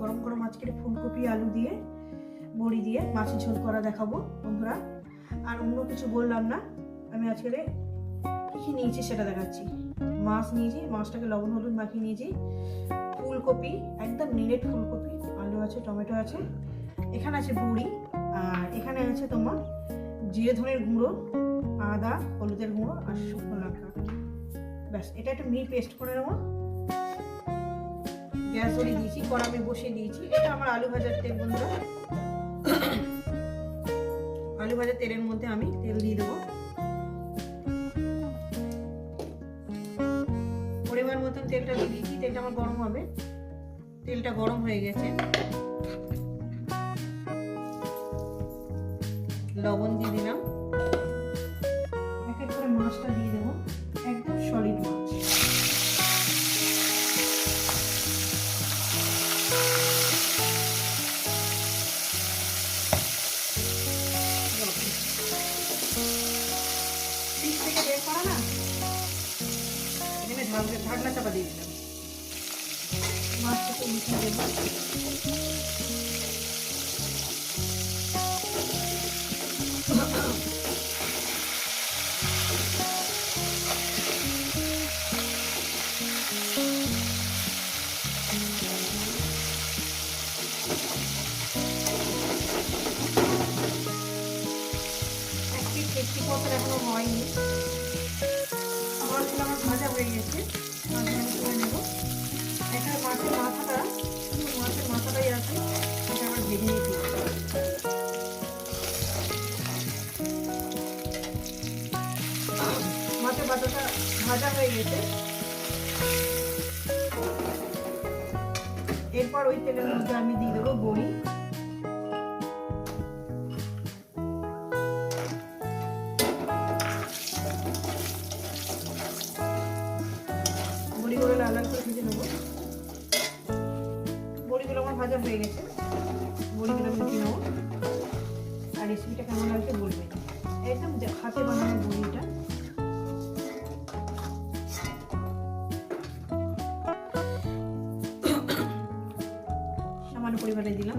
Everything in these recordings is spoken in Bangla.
গরম গরম আজকে ফুলকপি, আলু দিয়ে, বড়ি দিয়ে মাছের ঝোল করা দেখাবো বন্ধুরা। আর অন্য কিছু বললাম না, আমি আজকে কী কী নিয়েছি সেটা দেখাচ্ছি। মাছ নিয়েছি, মাছটাকে লবণ হলুদ মাখিয়ে নিয়েছি। ফুলকপি, একদম নিরেট ফুলকপি, আলু আছে, টমেটো আছে, এখানে আছে বড়ি, আর এখানে আছে তোমার জিরে ধনের গুঁড়ো, আদা, হলুদের গুঁড়ো আর শুকনো লঙ্কা। ব্যাস, এটা একটা মিহি পেস্ট করে নেব। গ্যাস ধরিয়ে দিয়েছি কড়ামে বসিয়ে দিয়েছি। এটা আমার আলু ভাজার তেল, বন্ধুরা। আলু ভাজার তেলের মধ্যে আমি তেল দিয়ে দেবো। পরিমাণ মতন তেলটা দিয়ে দিয়েছি, তেলটা আমার গরম হবে। তেলটা গরম হয়ে গেছে। লবণ দিয়ে দিলাম। ঢাক ঢাকনা চাপা দিয়ে দিলাম। মাছটাকে উঠিয়ে দেবো টেস্টি পথের নেব। এখানে মাছের মাথাটা মাছের মাথাটাই আছে, সেটা আবার ভেজে নিতে মাছের মাথাটা ভাজা হয়ে গেছে। এরপর ওই তেলের মধ্যে আমি দিয়ে দেবো বড়ি। গেছে বড়িগুলো ভেজে নেব। আর রেসিপিটা কেমন লাগছে বলবেন একদম হাতে বানানো বড়িটা। সামান্য পরিমাণে দিলাম।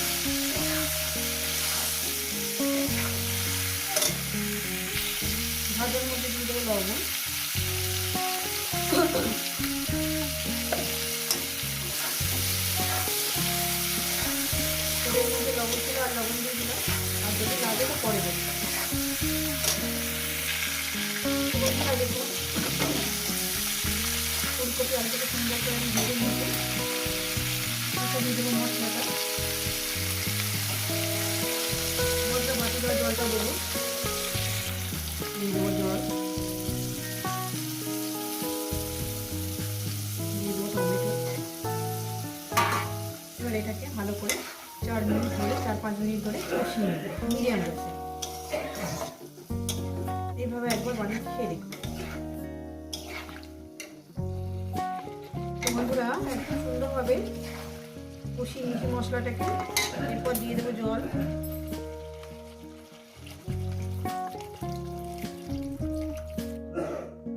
তেলের মধ্যে লবণ ছিল আর লবণ দিয়ে দিলাম আর যদি লাগে তো পরে দেবো দেখুন ফুলকপি আলুটাকে সুন্দর করে আমি ভেজে নিয়েছি দেবো মশলাটা জলটা বাটি দেওয়া জলটা দেবো দিয়ে দেবো জল দেবো এবার এটাকে ভালো করে চার মিনিট ধরে, চার পাঁচ মিনিট ধরে কষিয়ে নেবে, মিডিয়াম আছে। এইভাবে একবার বানিয়ে খেয়ে দেখুন তো বন্ধুরা, একদম সুন্দরভাবে কষিয়ে নিয়েছি মশলাটাকে। এরপর দিয়ে দেবো জল।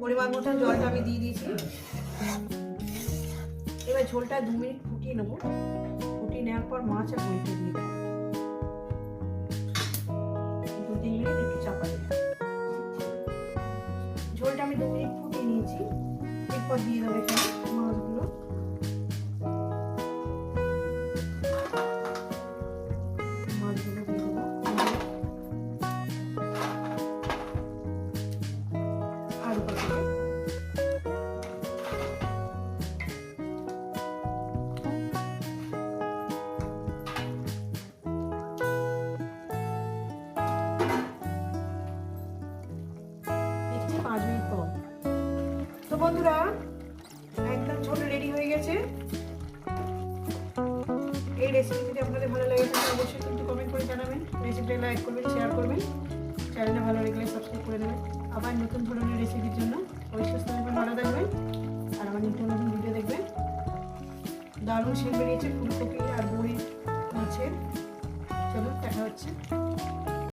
পরিমাণ মতো জলটা আমি দিয়ে দিয়েছি। এবার ঝোলটা দু মিনিট ফুটিয়ে নেব। নেওয়ার পর মাছ আর বড়িটা দিয়ে দেবো দু তিন মিনিট একটু চাপা দেবো ঝোলটা আমি দু মিনিট ফুটিয়ে নিয়েছি। এরপর দিয়ে দেবো এখানে বন্ধুরা, একদম ছোট রেডি হয়ে গেছে। এই রেসিপি যদি আপনাদের ভালো লাগে, তাহলে অবশ্যই কিন্তু কমেন্ট করে জানাবেন। রেসিপিটা লাইক করবেন শেয়ার করবেন। চ্যানেলটা ভালো লাগলে সাবস্ক্রাইব করে দেবেন। আবার নতুন ধরনের রেসিপির জন্য অবশ্যই থাকবেন ভালো থাকবেন। আর আমার নতুন নতুন ভিডিও দেখবেন। দারুণ সেল বেরিয়েছে, ফুলকপি আর বড়ি মাছের চলো দেখা হচ্ছে।